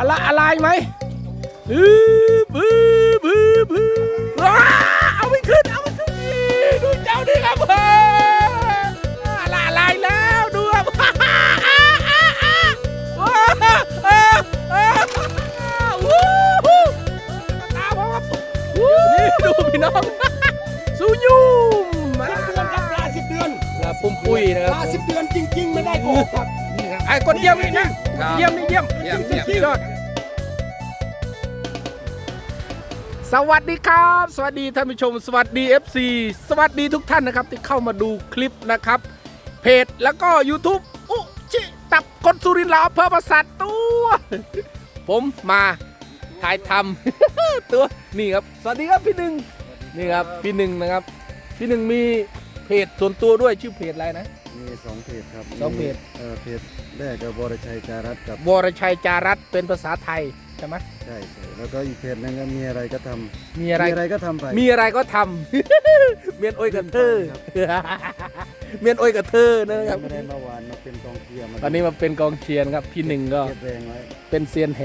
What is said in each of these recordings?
อะไรอะไรไหมฮึบฮึบฮึบฮึบว้เอาไม่ขึ้นเอาไม่ขึ้นดูเจ้านี่ครับเฮ้ยอะไรอะไรแล้วดูครับว้าอ่าอ่าอ่าว้าเออเออวู้ฮู้ตามผมครับนี่ดูพี่น้องสูยุ่มมาสิบเดือนครับปลาสิบเดือนลาปุ่มปุ้ยนะครับลาสิบเดือนจริง ๆ ไม่ได้โกหกครับไอ้คนเยี่ยมนี่นะเยี่ยมนี่เยี่ยมเยี่ยมเยี่ยมสุดยอด สวัสดีครับ สวัสดีท่านผู้ชม สวัสดี FC สวัสดีทุกท่านนะครับ ที่เข้ามาดูคลิปนะครับ เพจแล้วก็ YouTube อุชิตับคนสุรินทร์ลาวอำเภอประสาทตัว ผมมาถ่ายทำ ตัวนี่ครับ สวัสดีครับพี่หนึ่งนี่ครับพี่หนึ่งนะครับ พี่หนึ่งมีเพจส่วนตัวด้วยชื่อเพจอะไรนะ มีสองเพจครับสองเพจเออเพจแรกกับบรชัยจารัตกับวรชัยจารัตเป็นภาษาไทยใช่ไหมใช่ใช่แล้วก็อีกเพจหนึงก็มีอะไรก็ทำมีอะไร มีอะไรก็ทำไป มีอะไรก็ทำ เมียนโอยกับเธอ เมียนโอยกับเธอนะครับ ไม่ได้มาวานมาเป็นกองเชียร์มาตอนนี้มาเป็นกองเชียร์นะครับ พี่หนึ่งก็เก็บแรงไว้เป็นเซียนแห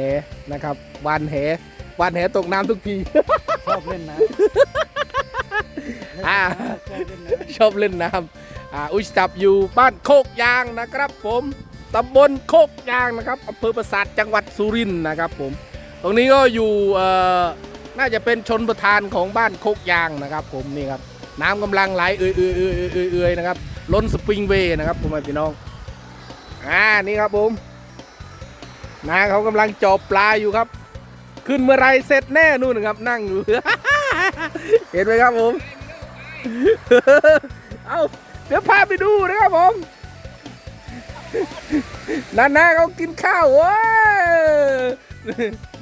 นะครับวานแหวานแหตกน้ำทุกที ชอบเล่นนะอ่า ชอบเล่นนะชอบเล่นน้ำ อุยจับอยู่บ้านโคกยางนะครับ ผมตำบลโคกยางนะครับอำเภอปราสาทจังหวัดสุรินทร์นะครับ ผม ตรงนี้ก็อยู่น่าจะเป็นชนประธานของบ้านโคกยางนะครับ ผมนี่ครับน้ำกำลังไหลเอื่อยเอื่อยเอื่อยเอื่อยเอือยนะครับล้นสปริงเวย์นะครับผมพี่น้องอ่านี่ครับผมนาเขากำลังจอบปลาอยู่ครับ ขึ้นเมื่อไรเสร็จแน่นู่นนะครับ นั่งอยู่เห็นไหมครับผม เอ้า เดี๋ยวพาไปดูนะครับผมนานาเขากินข้าวเว้ย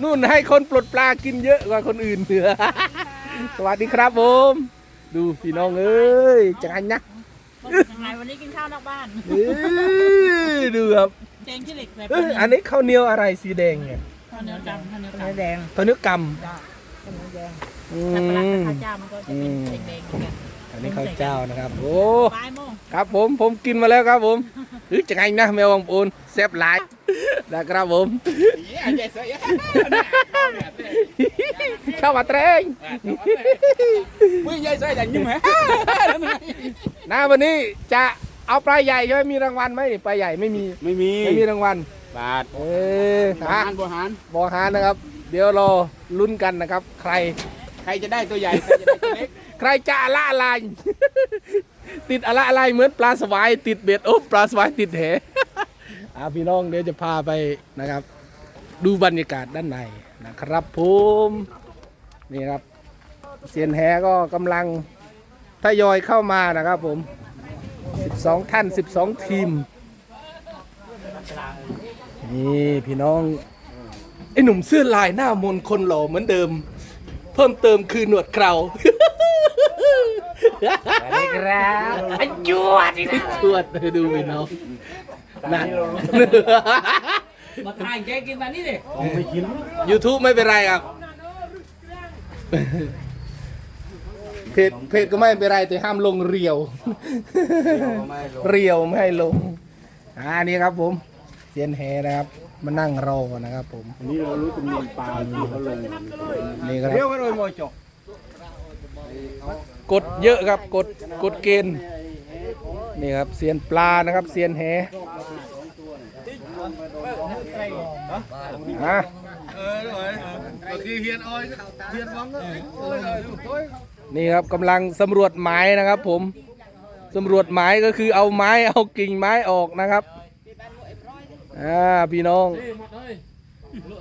นู่นให้คนปลดปลากินเยอะกว่าคนอื่นเหนือสวัสดีครับผม ดูพี่น้องเอ้ยจังไงนะยังไงวันนี้กินข้าวนอกบ้านเอ้ยดูครับแกงขี้เหล็กใส่เอ้ยอันนี้ข้าวเหนียวอะไรสีแดงเนี่ยข้าวเหนียวดำข้าวเหนียวขาวแดงข้าวเหนียวกจ้าข้าวเหนียวแดงำอืแต่ปลาร้ากับมข้าวเจ้ามันก็จะเป็นแดงๆเหมือนกัน อันนี้ข้าวเจ้านะครับ โอ้ปลายโมงครับผมผมกินมาแล้วครับผมเฮ้ยจังไงนะแมวบางปูนแซ่บหลายนะครับผมเข้ามาเตรงมือใหญ่ใส่อย่างนี้ไหมนะวันนี้จะเอาปลาใหญ่ใช่ไหมมีรางวัลไหมปลาใหญ่ไม่มีไม่มีไม่มีรางวัลบาทเออบฮะหารบหารบอหานะครับ เดี๋ยวรอลุ้นกันนะครับ ใคร ใครจะได้ตัวใหญ่ใครจะได้ตัวเล็กใค รจะอะละอะไร ติดอะละอะไรเหมือนปลาสวายติดเบ็ดโอ้ปลาสวายติดแหอ่าพี่น้องเดี๋ยวจะพาไปนะครับ ดูบรรยากาศด้านในนะครับผมนี่ครับเซียนแหก็กำลังทยอยเข้ามานะครับผม 12 ท่าน 12 ทีม นี่พี่น้อง ไอ้หนุ่มเสื้อลายหน้ามนคนหล่อเหมือนเดิม เพิ่มเติมคือหนวดเครา อะไรครับไอ้จวดนี่นะชวดดูพี่น้องนั่น มาถ่ายแกกินมานี่ดิ YouTube ไม่เป็นไรครับ เพจเพจก็ไม่เป็นไรแต่ห้ามลงเรียว เรียวไม่ให้ลงอ่านี่ครับผมเซียนแหนะครับ มานั่งรอนะครับผม นี่เรารู้จำนวนปลาที่เขาลงนี่ครับ เรียกว่าโดยมอยจก กดเยอะครับกดกดเกณฑ์นี่ครับเซียนปลานะครับเซียนแหอะเฮนี่ครับกำลังสำรวจไม้นะครับ ผมสำรวจไม้ก็คือเอาไม้เอากิ่งไม้ออกนะครับอ่าพี่น้อง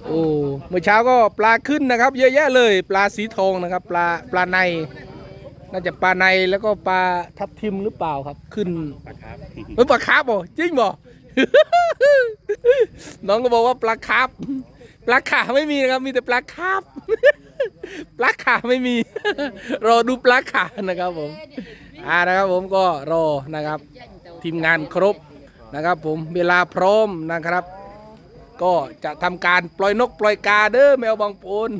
โอ้เมื่อเช้าก็ปลาขึ้นนะครับ เยอะแยะเลย ปลาสีทองนะครับ ปลาปลาใน น่าจะปลาในแล้วก็ปลาทับทิมหรือเปล่าครับ ขึ้นปลาคาร์ฟเออปลาคาร์ฟบ่จริงบ่ น้องก็บอกว่าปลาคาร์ฟปลาขาไม่มีนะครับ มีแต่ปลาคาร์ฟปลาขาไม่มี รอดูปลาขานะครับผมอ่านะครับผมก็รอนะครับ ทีมงานครบนะครับ ผมเวลาพร้อมนะครับ ก็จะทำการปล่อยนกปล่อยกาเด้อแมวบางปูน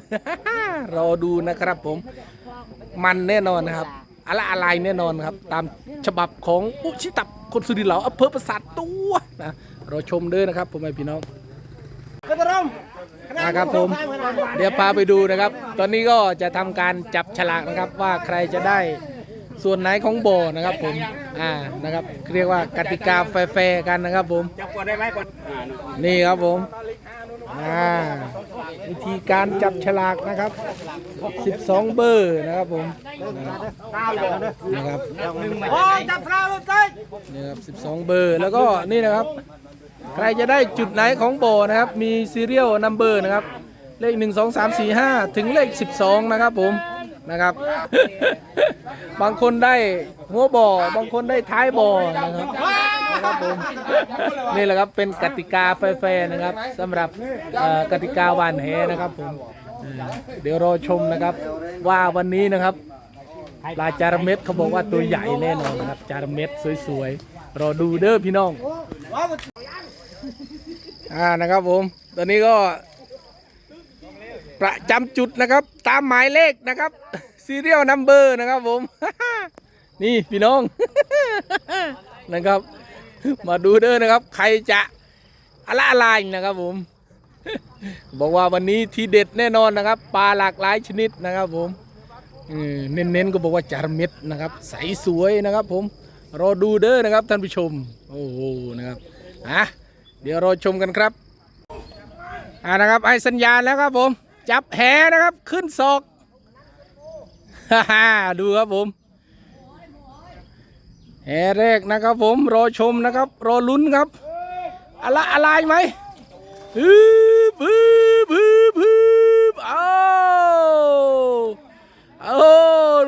รอดูนะครับผมมันแน่นอนนะครับอะไรอะไรแน่นอนครับ ตามฉบับของอุชิตับคนสุรินทร์เหลาอำเภอประสาทตัวนะรอชมเด้อนะครับผมไอพี่น้องนะครับผมเดี๋ยวพาไปดูนะครับ ตอนนี้ก็จะทำการจับฉลากนะครับว่าใครจะได้ ส่วนไหนของโบนะครับผมอ่านะครับเรียกว่ากติกาแฟร์ๆกันนะครับผมจับก่อนได้ไหมก่อนนี่ครับผมอ่าวิธีการจับฉลากนะครับ 12 เบอร์นะครับผมนะครับโอ้จับพลาดเลยนี่ครับ 12 เบอร์แล้วก็นี่นะครับ ใครจะได้จุดไหนของโบนะครับ มีซีเรียลนัมเบอร์นะครับ เลข 1 2 3 4 5 ถึงเลข 12 นะครับผม นะครับ บางคนได้หัวบ่อ บางคนได้ท้ายบ่อนะครับนะครับผมนี่แหละครับเป็นกติกาแฟร์ๆนะครับสำหรับเอ่อกติกาหวานแหนะครับผมเออเดี๋ยวรอชมนะครับว่าวันนี้นะครับปลาจาระเม็ดเขาบอกว่าตัวใหญ่แน่นอนนะครับจาระเม็ดสวยๆรอดูเด้อพี่น้อง อ่านะครับผม ตอนนี้ก็ ประจำจุดนะครับ ตามหมายเลขนะครับซีเรียลนัมเบอร์นะครับผม นี่พี่น้องนะครับ มาดูเด้อนะครับ ใครจะอะไรอะไรนะครับผม บอกว่าวันนี้ทีเด็ดแน่นอนนะครับปลาหลากหลายชนิดนะครับผมเน้นๆก็บอกว่าจารเม็ดนะครับ ใสสวยนะครับ ผมรอดูเด้อนะครับท่านผู้ชม โอ้โหนะครับอะเดี๋ยวรอชมกันครับอ่านะครับให้สัญญาณแล้วครับผม จับแหนะครับ ขึ้นศอกฮ่าฮ่าดูครับผมแหแรกนะครับผมรอชมนะครับ รอลุ้นครับ อะไรอะไรไหมฮึบฮึบฮึบฮึบเอาเอา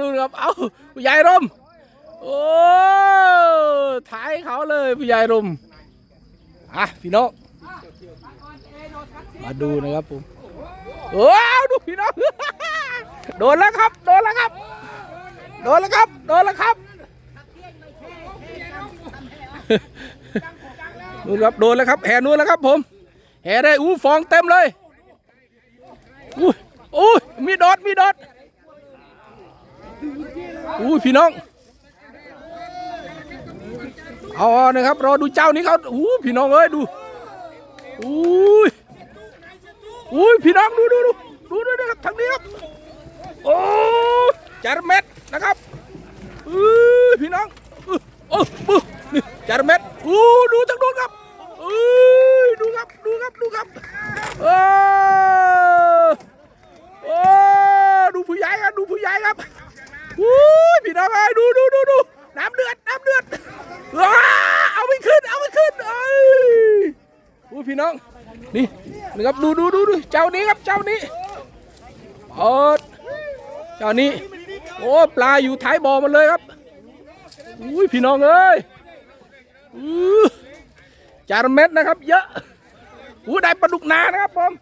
ดูครับเอาผู้ใหญ่ร่มโอ้ถ่ายเขาเลยผู้ใหญ่ร่มอะพี่น้องมาดูนะครับผม ว้ดูพี่น้อง โดนแล้วครับ โดนแล้วครับ โดนแล้วครับ โดนแล้วครับนู่นครับ โดนแล้วครับ แห่นู่นแล้วครับผม แห่ได้ อู้ฟองเต็มเลย อู้อู้มีดอดมีดอดอู้พี่น้อง เอาเนะครับ รอดูเจ้านี้เขาอู้พี่น้องเอ้ย ดูอู้ย อู้ยพี่น้องดูดูดูดูดูนะครับทางนี้ครับโอ้จารเม็ดนะครับอู้ยพี่น้องอู้โอ้ปุ๊นี่จารเม็ดอู้ดูทางนู้นครับอู้ยดูครับดูครับดูครับเออโอ้ดูผู้ใหญ่ครับดูผู้ใหญ่ครับอู้พี่น้องเอ้ดูดูดูดูน้ำเดือดน้ำเดือดว้าเอาไม่ขึ้นเอาไม่ขึ้นเอ้ยอู้พี่น้อง นี่นี่ครับดูดูดูดูเจ้านี้ครับเจ้านี้เออเจ้านี้โอ้ปลาอยู่ท้ายบ่อหมันเลยครับอุ้ยพี่น้องเอ้ยจานเม็ดนะครับ เยอะอู้ได้ปลาดุกนานะครับผม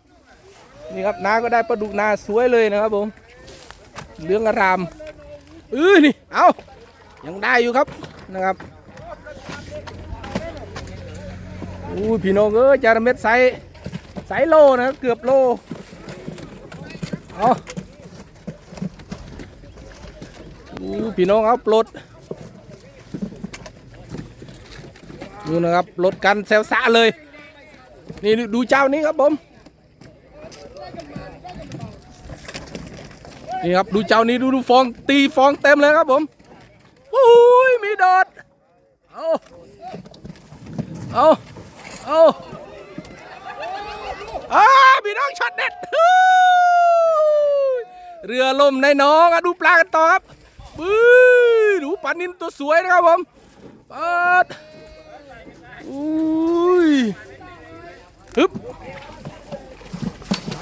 นี่ครับนาก็ได้ปลาดุกนาสวยเลยนะครับผมเหลืองอารามเออนี่เอายังได้อยู่ครับนะครับ อู้พี่น้องเอ้ยจานเม็ดใสใสโลนะเกือบโลเอาอู้พี่น้องเอาปลดดูนะครับรถกันแซวซะเลย นี่ดูเจ้านี้ครับผมนี่ครับดูเจ้านี้ดูดูฟองตีฟองเต็มเลยครับผมอุ้ยมีโดดเอาเอาเอาอาพี่น้องช็อตเด็ดฮู้เรือ ลมในน้องดูปลากันต่อครับบื้อดูปลานินตัวสวยนะครับผมเปิดอุ้ยฮึบ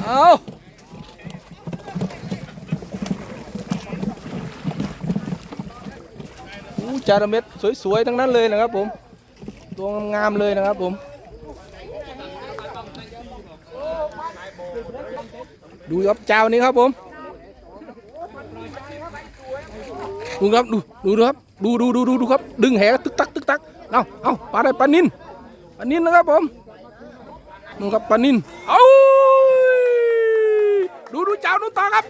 เอาอู้จาระเม็ดสวยๆทั้งนั้นเลยนะครับผมตัวงามๆเลยนะครับผมดูครับเจ้านี้ครับผม ดูครับดูดูครับดูดูดูดูดูครับ ดึงแหตึกตักตึกตักเอาเอาปลาได้ปลานินปลานินนะครับผมดูครับปลานินเอาดูดูเจ้านู่นตาครับ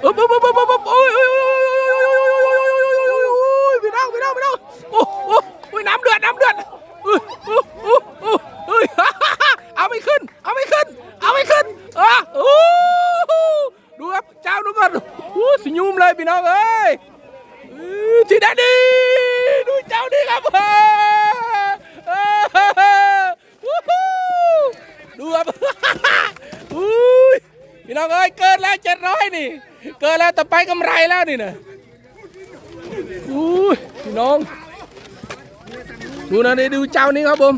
เออเออเออเออเออโอ้ยโอ้ยโอ้ยโอ้ยพี่น้องพี่น้องพี่น้องโอ้โอ้โอ้ยน้ำเดือดน้อเดือดเออเออเออเออเอาไม่ขึ้น เอาไม่ขึ้น เอาไม่ขึ้นอะโอ้ดูครับเจ้านู่นก่อนโอ้สิยุ่มเลยพี่น้องเอ้ แดดดีดูเจ้านี่ครับเออเออวู้ฮู้ดูครับอุ้ยพี่น้องเอ้ยเกินแล้วเจ็ดร้อยนี่ เกินแล้วแต่ไปกำไรแล้วนี่นะอุ้ยพี่น้อง ดูนะนี่ดูเจ้านี้ครับผม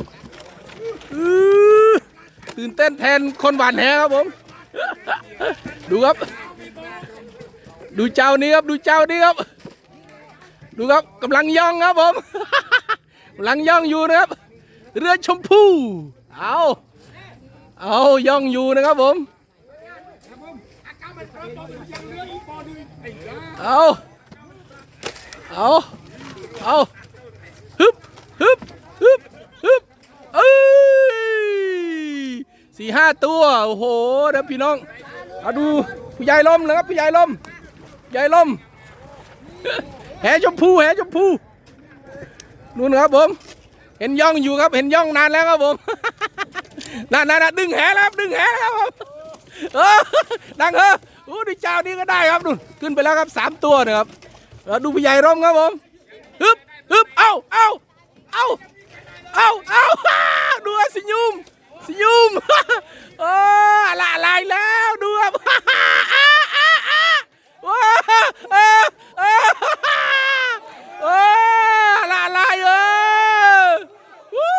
ตื่นเต้นแทนคนหวานแหครับผม ดูครับ ดูเจ้านี้ครับ ดูเจ้านี้ครับ ดูครับกำลังย่องครับผมกำลังย่องอยู่นะครับ เรือชมพู่เอาเอาย่องอยู่นะครับผมเอาเอาเอาฮึบฮึบฮึบฮึบเอ้ยสี่ห้าตัวโอ้โหเดี๋ยวพี่น้องเอาดูผู้ใหญ่ลมนะครับผู้ใหญ่ลมใหญ่ลม แหชมพูแหชมพูนู่นครับผม เห็นย่องอยู่ครับ เห็นย่องนานแล้วครับผมนั่นนั่นนั่นดึงแหแล้วครับดึงแหแล้วครับผมเออดังเอออู้ดูเจ้านี้ก็ได้ครับนู่นขึ้นไปแล้วครับสามตัวนะครับแล้วดูผู้ใหญ่ร่มครับผมฮึบฮึบเอ้าเอ้าเอ้าเอ้าเอ้าดูสิยุมสิยุมโอ้ละลายแล้วดูครับ ว้าเออเออเออละลายเออวู้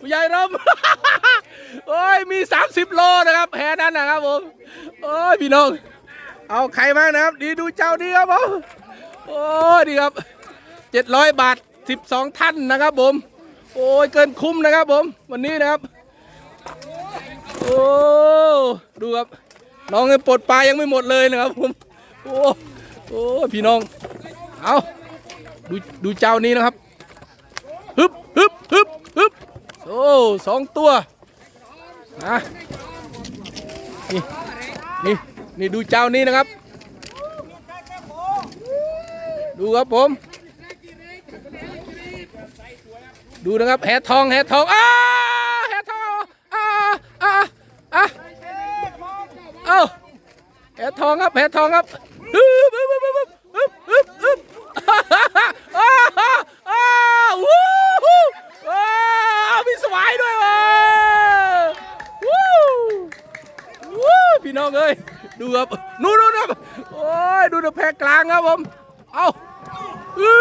ผู้ใหญ่ร่ม โอ้ยมี 30 โลนะครับแพ้นั้นนะครับผมโอ้ย พี่น้อง เอาใครบ้างนะครับ ดีดูเจ้าดีครับผมโอ้ยดีครับ700บาท12ท่านนะครับผม โอ้ยเกินคุ้มนะครับผม วันนี้นะครับ โอ้ดูครับน้องยังปลดปลายังไม่หมดเลยนะครับผม โอ้โอ้พี่น้อง เอาดูดูเจ้านี้นะครับฮึบฮึบฮึบฮึบโอ้สองตัวนะนี่นี่ นี่ดูเจ้านี้นะครับ ดูครับผม ดูนะครับแหทองแหทองอ้าแหทองอ้าอ้าอ้าเอ้าแหทองครับแหทองครับฮึบฮึบฮึบฮึบฮึบฮึบฮึบอ้าวอ้าววู้ฮู้อ้าวมีสวายด้วยเว้ยวู้วู้พี่น้องเอ้ย ดูครับนู่นนู่นครับโอ้ยดูนะแพกลางครับผมเอาฮึ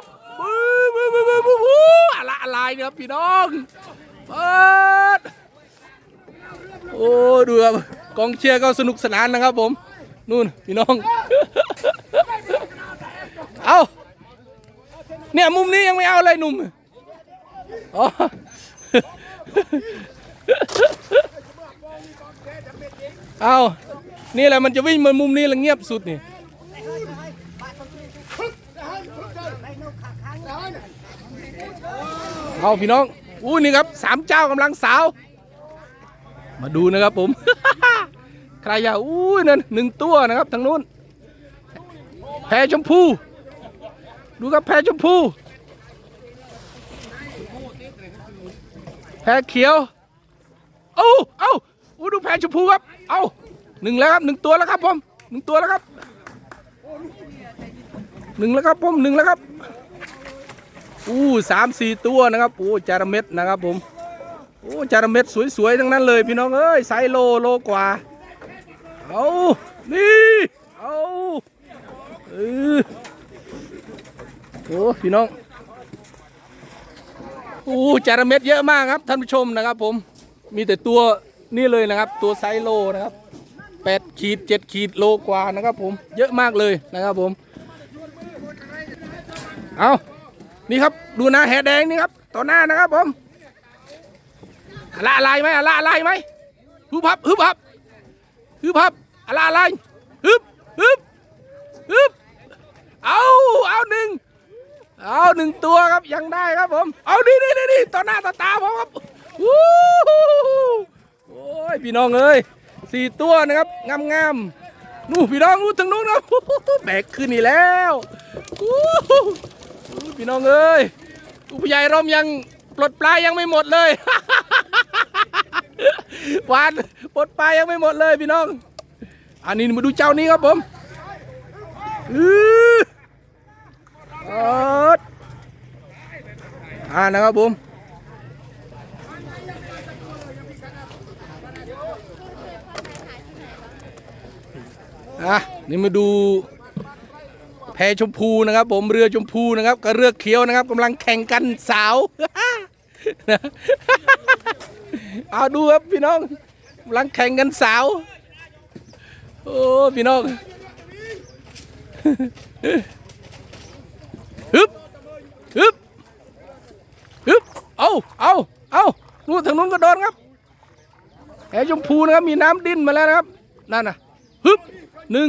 บฮึบฮึบฮึบฮึบฮึบฮู้อะไรอะไรเนี่ยครับพี่น้องเปิดโอ้ดูครับกองเชียร์ก็สนุกสนานนะครับผมนู่นพี่น้อง เอาเนี่ยมุมนี้ยังไม่เอาเลยหนุ่มอ๋อ เอานี่แหละมันจะวิ่งมามุมนี้แล้วเงียบสุดนี่เอาพี่น้องอู้นี่ครับสามเจ้ากำลังสาว มาดูนะครับผม ใครอยากอุ้นั่นหนึ่งตัวนะครับทางนู้นแพรชมพูดูครับแพรชมพูแพรเขียวเอ้าเอ้าอู้ดูแพรชมพูครับ เอ้าหนึ่งแล้วครับหนึ่งตัวแล้วครับผมหนึ่งตัวแล้วครับหนึ่งแล้วครับผมหนึ่งแล้วครับอู้สามสี่ตัวนะครับอู้จาระเม็ดนะครับผมโอ้จาระเม็ดสวยๆทั้งนั้นเลยพี่น้องเอ้ยไซโลโลกว่าเอานี่เอาเออโอ้พี่น้องโอ้จาระเม็ดเยอะมากครับท่านผู้ชมนะครับผมมีแต่ตัว นี่เลยนะครับ ตัวไซโลนะครับแปดขีดเจ็ดขีดโลกว่านะครับผมเยอะมากเลยนะครับผม เอานี่ครับดูนะแหแดงนี่ครับต่อหน้านะครับผมอะไรอะไรไหมอะไรอะไรไหมฮึบพับฮึบพับฮึบพับอะไรอะไรฮึบฮึบฮึบเอาเอาหนึ่งเอาหนึ่งตัวครับยังได้ครับผม เอานี่นี่นี่ต่อหน้าต่อตาผมครับวู้ โอ้ยพี่น้องเอ้ยสี่ตัวนะครับงามงามๆนู่นพี่น้องนู่นทางนู้นนะแบกขึ้นนี่แล้วพี่น้องเอ้ยผู้ใหญ่ร่มยังปลดปลายยังไม่หมดเลยหวานปลดปลายยังไม่หมดเลยพี่น้อง อันนี้มาดูเจ้านี้ครับผมอือเอิดอ่านะครับผมอะ นี่มาดูแพชมพูนะครับ ผมเรือชมพูนะครับกับเรือเขียวนะครับกำลังแข่งกันสาวเอาดูครับพี่น้องกำลังแข่งกันสาว โอ้พี่น้องฮึบฮึบฮึบเอาเอาเอานู่นทางนู้นก็โดนครับแหชมพูนะครับมีน้ำดิ้นมาแล้วนะครับนั่นนะฮึบหนึ่ง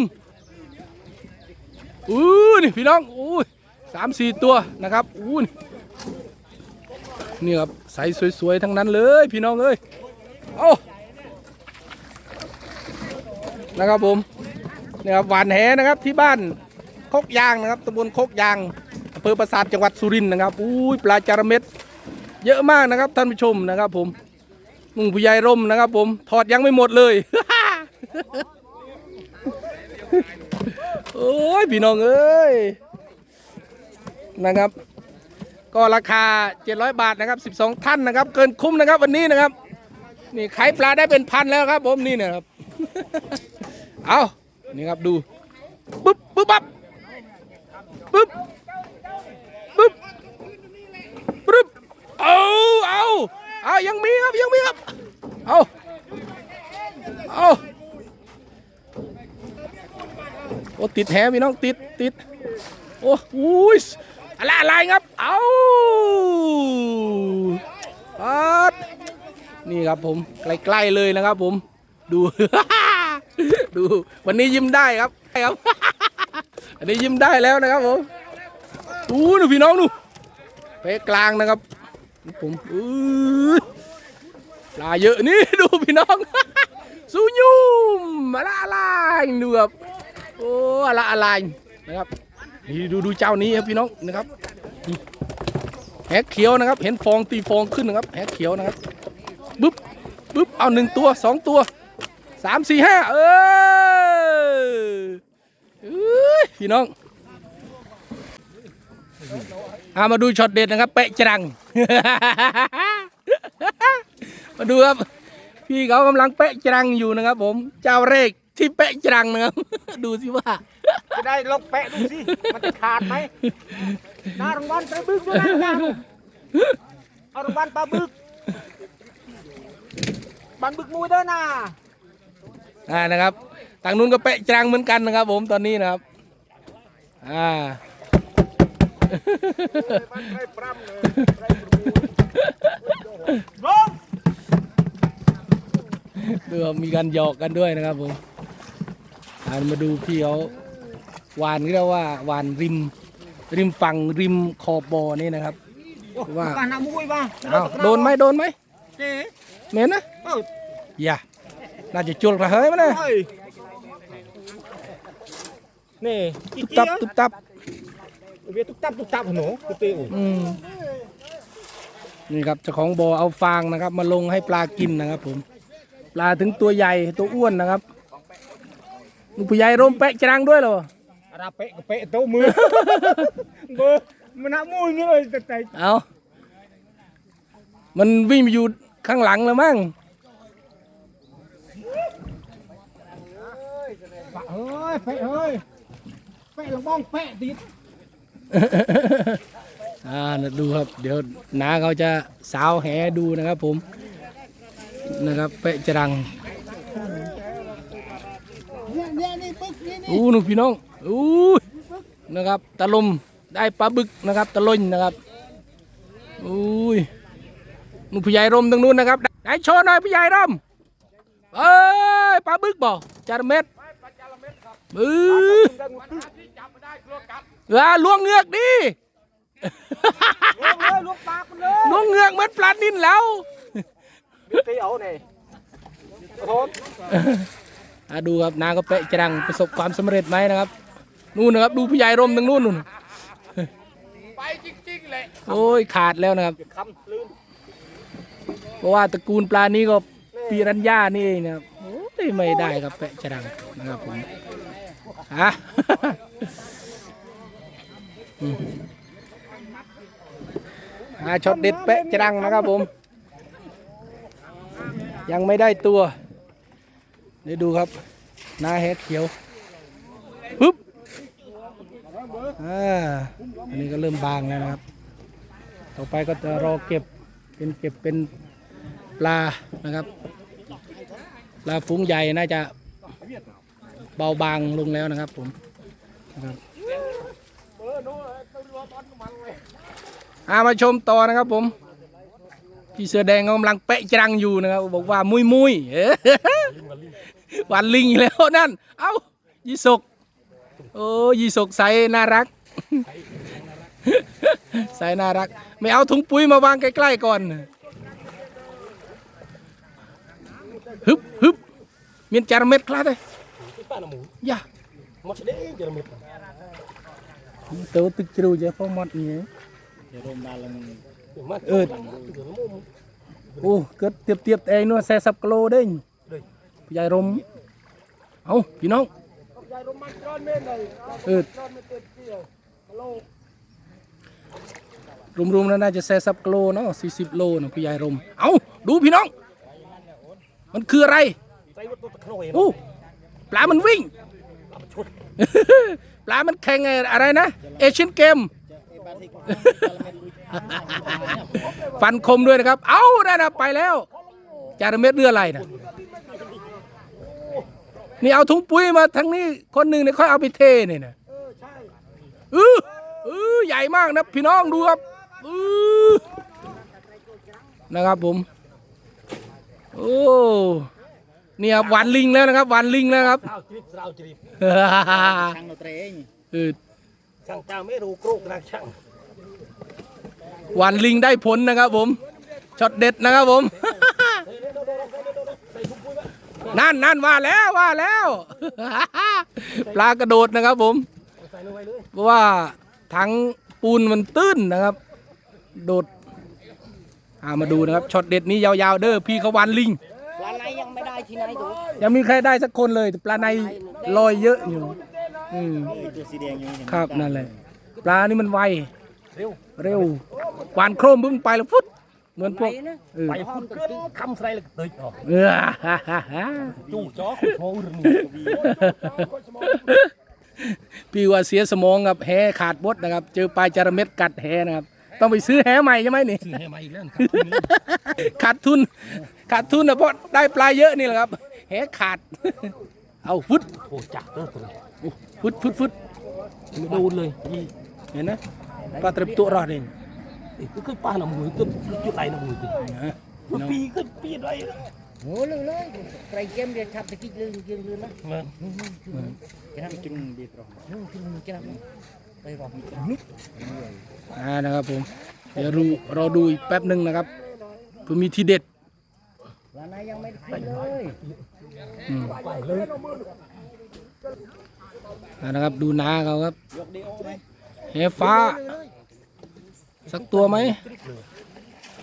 อู้นี่พี่น้องอู้ยสามสี่ตัวนะครับอู้นี่นี่ครับใสสวยๆทั้งนั้นเลยพี่น้องเอ้ยเอานะครับผมนี่ครับหวานแหนะครับที่บ้านโคกยางนะครับตำบลโคกยางอำเภอปราสาทจังหวัดสุรินทร์นะครับอุ้ยปลาจาระเม็ดเยอะมากนะครับท่านผู้ชมนะครับผมมุงผู้ใหญ่ร่มนะครับผมถอดยังไม่หมดเลย โอ้ยพี่น้องเอ้ยนะครับ ก็ราคา 700 บาทนะครับ12 ท่านนะครับ เกินคุ้มนะครับวันนี้นะครับ นี่ขายปลาได้เป็นพันแล้วครับ ผมนี่นะครับ เอานี่ครับดูปึ๊บปึ๊บปั๊บปึ๊บปึ๊บปึ๊บเอาเอาเอายังมีครับยังมีครับเอาเอา โอ้ติดแหพี่น้องติดติดโอ้อุ้ยอะไรอะไรครับ เอาปัดนี่ครับผมใกล้ๆเลยนะครับผม ดู ดูวันนี้ยิ้มได้ครับใช่ครับ อันนี้ยิ้มได้แล้วนะครับผมดูดูพี่น้องดูเป๊ะกลางนะครับ ผมอือปลาเยอะนี่ดูพี่น้อง สูยุ่มอะไรอะไรดูครับ โอ้อะอะไรนะครับนี่ดูดูเจ้านี้ครับพี่น้องนะครับแหกเขียวนะครับ เห็นฟองตีฟองขึ้นนะครับแหกเขียวนะครับบึ๊บบึ๊บเอาหนึ่งตัวสองตัวสามสี่ห้าเออพี่น้องเอามาดูช็อตเด็ดนะครับ เปะจรัง มาดูครับ พี่เขากำลังเปะจรังอยู่นะครับผม เจ้าเลข ที่เปะจรังนะครับ ดูสิว่า จะได้ลองแปะดูสิ มันจะขาดไหมหน้ารางวัลปลาบึกด้วยนะจ้าเอารางวัลปลาบึกบันบึกมูด้วยนะอ่านะครับทางนู้นก็เปะจรังเหมือนกันนะครับ ผมตอนนี้นะครับ อ่าลงดูครับมีการหยอกกันด้วยนะครับผมอ่า มาดูพี่เขาหวานก็เรียกว่าหวานริม ริมฝั่งริมขอบบ่อนี่นะครับ ว่าปลาหน้ามุ้ยป่ะอ้าวโดนไหมโดนไหมเจ๊เหม็นนะเอ้าอย่าน่าจะจุลระเฮ้ยมั้ยนะเฮ้ยนี่จิ๊ตุ๊บเจี๊ตัยบบตุ๊บตับเวียตุ๊กตับตุ๊กตับหนูตุ๊กติวอืมนี่ครับเจ้าของบ่อเอาฟางนะครับ มาลงให้ปลากินนะครับผม ปลาถึงตัวใหญ่ตัวอ้วนนะครับ ลูกผู้ใหญ่ร่มแปะจรังด้วยเหรออาเปะกับเปะโตมือเบอร์มันหน้ามุ้ยนี่เลยแต่แต่เอามันวิ่งไปอยู่ข้างหลังแล้วมั้งปะเฮ้ยเปะเฮ้ยเปะลงบ้องเปะติดอ่านะดูครับ เดี๋ยวน้าเขาจะสาวแหดูนะครับผม นะครับเปะจรัง เนี่ยเนี่ยนี่ปึ๊กนี่นี่ อู้หนูพี่น้องอู้นะครับตะลมได้ปลาบึกนะครับตะลนนะครับอู้ยหนูผู้ใหญ่ร่มตรงนู้นนะครับไหนโชว์หน่อยผู้ใหญ่ร่มเอ้ยปลาบึกบ่จาระเม็ดบึ้อเออลวงเงือกดิลงเลยลงปากมันเลยลวงเงือกเหมือนปลานิ่นแล้วตีเอาเนี่ยโทษอะ ดูครับนาก็เปะจรังประสบความสำเร็จไหมนะครับ นู่นนะครับ ดูผู้ใหญ่ร่มตรงนู้นนู่นไปจริงๆเลยโอ้ยขาดแล้วนะครับคำลืมเพราะว่าตระกูลปลานี้ก็ปีรัญญานี่เองนะครับโอ้ยไม่ได้ครับแปะจรังนะครับผมอะอืมอ่าช็อตเด็ดเป๊ะจรังนะครับผม ยังไม่ได้ตัว เดี๋ยวดูครับ หน้าแฮกเขียวปึ๊บอ่าอันนี้ก็เริ่มบางแล้วนะครับ ต่อไปก็จะรอเก็บเป็นเก็บเป็นปลานะครับปลาฟุ้งใหญ่น่าจะเบาบางลงแล้วนะครับผมนะครับอามาชมต่อนะครับผม พี่เสือแดงกำลังเปะจรังอยู่นะครับ บอกว่ามุยมุยเอ้ยวันลิงอีกแล้วนั่น เอ้ายีสก โอ้ยีสกใสน่ารัก ใสน่ารัก ไม่เอาถุงปุ๋ยมาวางใกล้ๆก่อนฮึบฮึบមានចារមិតខ្លះទេយ៉ាមកស្ដេចារមិតទៅទឹកជ្រៅចេះផងមក เออโอ้เกิดเตียบเตียบแต่นัวแซ่สับกิโลเด้งใหญ่รมเอาพี่น้องเออรวมๆแล้วน่าจะแซ่สับกิโลเนาะสี่สิบโลนะพี่ใหญ่รมเอาดูพี่น้อง มันคืออะไรโอ้ปลามันวิ่งปลามันแข่งอะไรนะ เอเชียนเกม ฟันคมด้วยนะครับ เอ้านั่นนะไปแล้ว จาระเม็ดเรืออะไรนะนี่เอาถุงปุ๋ยมาทั้งนี้คนหนึ่งเนี่ยค่อยเอาไปเทเนี่ยนะเออเออใหญ่มากนะ พี่น้องดูครับเออนะครับผมโอ้เนี่ยหวานลิงแล้วนะครับหวานลิงแล้วครับสาวจีบสาวจีบช่างเราเตรงเออช่างจ้าไม่รู้โครกนะช่าง หวานลิงได้ผลนะครับผมช็อตเด็ดนะครับผม นั่นนั่นว่าแล้วว่าแล้ว ปลากระโดดนะครับผม เพราะว่าถังปูนมันตื้นนะครับ โดดอามาดูนะครับช็อตเด็ดนี้ยาวๆเด้อพี่เขาหวานลิงปลาไหนยังไม่ได้ที่ไหนตัวยังมีใครได้สักคนเลยแต่ปลาในลอยเยอะอยู่อืมตัวสีแดงอยู่นี่ครับนั่นแหละปลานี่มันไว เร็วเร็วหวานโครมบึ้งไปแล้วฟุตเหมือนพวกเออไปฝุ่นเกินคำใส่เลยติดออกเออฮ่าฮ่าฮ่าจู่จ้อขุดโมรนี่พี่ว่าเสียสมองกับแหขาดบดนะครับ เจอปลาจาระเม็ดกัดแหนะครับ ต้องไปซื้อแหใหม่ใช่ไหมนี่ซื้อให้มาอีกแล้วครับขาดทุน ขาดทุนนะเพราะได้ปลาเยอะนี่แหละครับแหขาด เอาฟุตโอ้จักเด้อตัวนี้ฟุตฟุตฟุตไม่โดนเลยยี่เห็นนะ ปลาตริบตัวรอดเองก็คือป้าหน้ามือก็จุดไหนหน้ามือตินะปีก็ปีอะไรโอ้เลยเลยใครเกมเรียนทับตะกี้ลืมยืมลืมนะมันจุ่มบีบรองลืมลืมจะทำไปบอกอ่านะครับผมเดี๋ยวรู้รอดูอีกแป๊บหนึ่งนะครับเพื่อมีทีเด็ดปลาไหนยังไม่ได้เลยอืมอ่านะครับดูนาเขาครับแห ฟ้า สักตัวไหม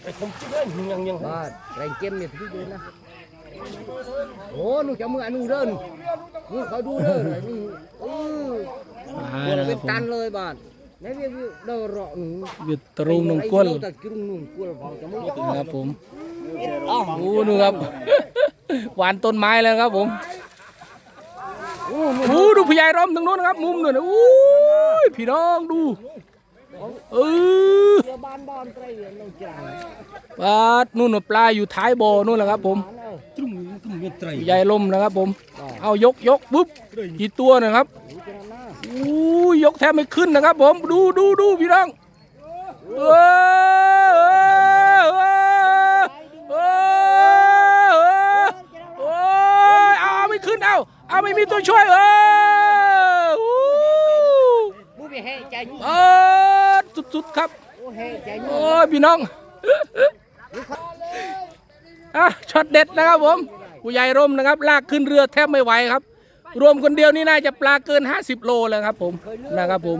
ไอ้คมจิ้งเลยยังยังว่าใครเกมเนี่ยที่ยืนนะโอ้หนูจะมืออนุเดินนูเขาดูเด้อนี่เอออ่าตัวนะคเป็รับนผมตันเลยบาทไม่เวียเดินรอหนูอยู่ตรงนงก้นแต่กรุงนุ่งกลัวบอกจะมึงนะครับผมโอ้ดูครับหวานต้นไม้แล้วครับผมโอ้ดูพญายร่มตรงนู้นนะครับ มุมนู้นนะอู้ ยพี่น้องดูเออบานบ้านไตรเราจ่ายปลาดนู่นปลาอยู่ท้ายบ่อนู่นแหละครับผมใหญ่ลมนะครับผม เอายกยกปุ๊บกี่ตัวนะครับอู้ยยกแทบไม่ขึ้นนะครับ ผมดูดูดูพี่น้องเออเออเออเออโอ้ยเอาเอาไม่ขึ้นเอาเอาไม่มีตัวช่วยเออ เออสุดๆครับโอ้ให้ใจโอ้ยพี่น้องอะช็อตเด็ดนะครับผมผู้ใหญ่ร่มนะครับ ลากขึ้นเรือแทบไม่ไหวครับ รวมคนเดียวนี่น่าจะปลาเกิน 50 โลแล้วครับ ผมนะครับผม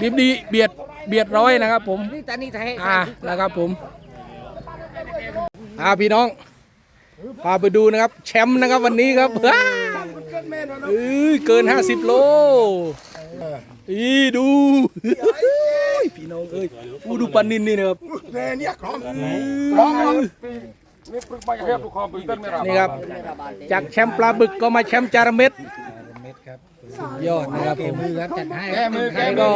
บีบดีเบียดเบียดร้อยนะครับ ผมนี่ตานี่ไทยอ่านะครับผมอ่าพี่น้องพาไปดูนะครับ แชมป์นะครับวันนี้ครับว้าเอ้ยเกิน 50 โล อีดูพี่น้องเอ้ยอู้ดูปันนินนี่นะครับเนี่ยคลองคลองนี่ครับ จากแชมป์ปลาบึกก็มาแชมป์จาระเม็ดสุดยอดนะครับผมจัดให้แก้มือใครก็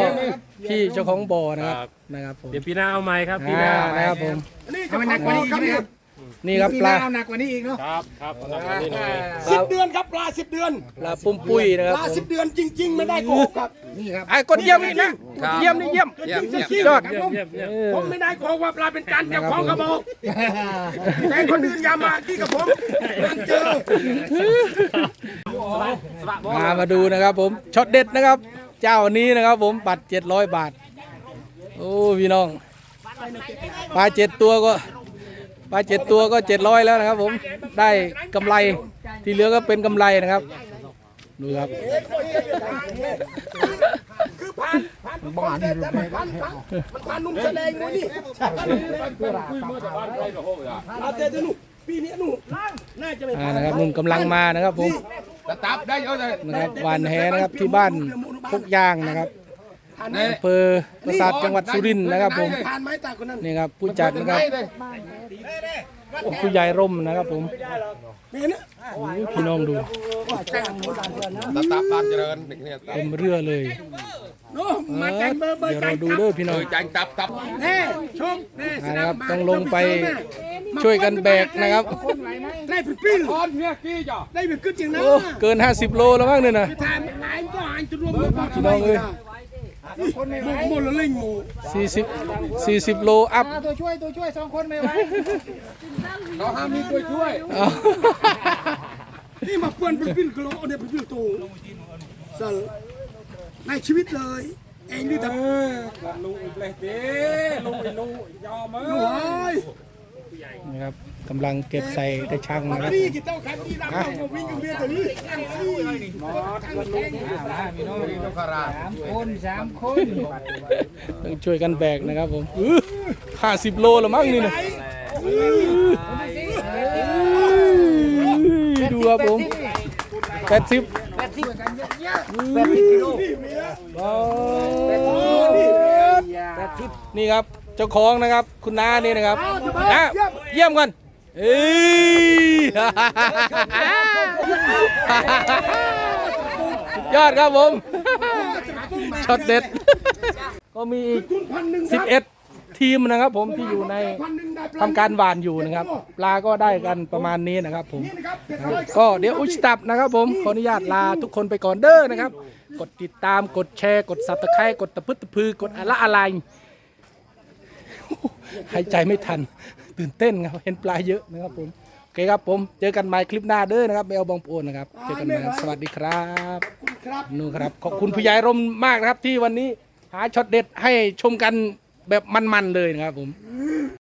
พี่เจ้าของบ่อนะครับนะครับผมเดี๋ยวปีหน้าเอาใหม่ครับปีหอ่าน้านะครับผมให้มันหนักกว่านี้ใช่ไหมครับ นี่ครับปลาหนักกว่านี้อีกเนาะครับครับเอาแบบนี้หน่อยสิบเดือนครับปลาสิบเดือนปลาปุ้มปุ้ยนะครับปลาผมสิบเดือนจริง ๆ ไม่ได้โกหกครับนี่ครับไอ้กดเยี่ยมนี่นะเยี่ยมนี่เยี่ยมเยี่ยมเยี่ยมสุดยอดเยี่ยมเยี่ยมเยี่ยมเออผมไม่ได้โกหกว่าปลาเป็นจันทร์นะเจ้าครับของกระบอกแต่คนอื่นอย่ามาที่กับผมนั่นเจอมามาดูนะครับผมช็อตเด็ดนะครับ เจ้านี้นะครับผมบัตร700 บาท โอ้พี่น้องปลาเจ็ดตัวก็ ปลาเจ็ดตัวก็700แล้วนะครับ ผมได้กำไรที่เหลือก็เป็นกำไรนะครับดูครับบ้านนี่มันพันมันพันนุ่มแสดงเลยนี่อาเจจะหนูปีนี้หนูน่าจะไม่นะครับนุ่นกำลังมานะครับผมตับได้เยอะเลยนะครับวานแหนะครับที่บ้านพุกยางนะครับ อำเภอปราสาทจังหวัดสุรินทร์นะครับผมผ่านไหมตาคนนั้นนี่ครับผู้จัดนะครับผู้ใหญ่ร่มนะครับผมไม่เห็นนะโอ้ยพี่น้องดูตับตับบ้านเจริญเนี่ยเต็มเรือเลยโน้มาแต่งเบอร์เบอร์เดี๋ยวเราดูเด้อพี่น้องจังตับตับแน่ชมแน่อ่านะครับต้องลงไปช่วยกันแบกนะครับได้เป็นปิ้งได้เป็นขึ้นจริงนะโอ้เกิน 50 โลแล้วมั้งเนี่ยนะทานหายก็หาย จะรวมเบอร์บอกพี่น้องเอ้ยหมดหมดละเล่งหมู40 40โลอัพตัวช่วยตัวช่วยสองคนไม่ไหวเราห้ามมีตัวช่วยเอานี่มาเปื้อนเป็นปิ้งกะโหลเนี่ยเป็นปิ้งตูสลในชีวิตเลยเองนี่ทำลุงอีกเลยเด้ลุงอีลุงยอมมั้หนูเอ้ยนะครับ กำลังเก็บใส่กระชังนะครับนี่กี่เต้าขันนี่ดำต้องมาวิ่งกับเมียตัวนี้อันซี่ลูกคาราต้องช่วยกันแบกนะครับผมอื้อ50โลแล้วมั้งนี่นะดูครับผม80แปดสิบกิโลนี่ครับ เจ้าของนะครับ คุณน้านี่นะครับนะเยี่ยมกัน เอ้ยยอดครับผมช็อตเด็ด ก็มีอีก11 ทีมนะครับผมที่อยู่ในพันหนึ่งได้ปลาทำการหวานอยู่นะครับ ปลาก็ได้กันประมาณนี้นะครับผม ก็เดี๋ยวอุชตับนะครับผม ขออนุญาตลาทุกคนไปก่อนเด้อนะครับ กดติดตามกดแชร์ กดซับสไครต์กดตะพึดตะพือกดอะไรอะไรหายใจไม่ทัน ตื่นเต้นครับเห็นปลาเยอะนะครับผมโอเคครับผมเจอกันใหม่คลิปหน้าเด้อนะครับไม่เอาบองปูนนะครับเจอกันใหม่ครับสวัสดีครับคุณครับนู่นครับขอบคุณผู้ใหญ่ร่มมากนะครับที่วันนี้หาช็อตเด็ดให้ชมกันแบบมันๆเลยนะครับผมน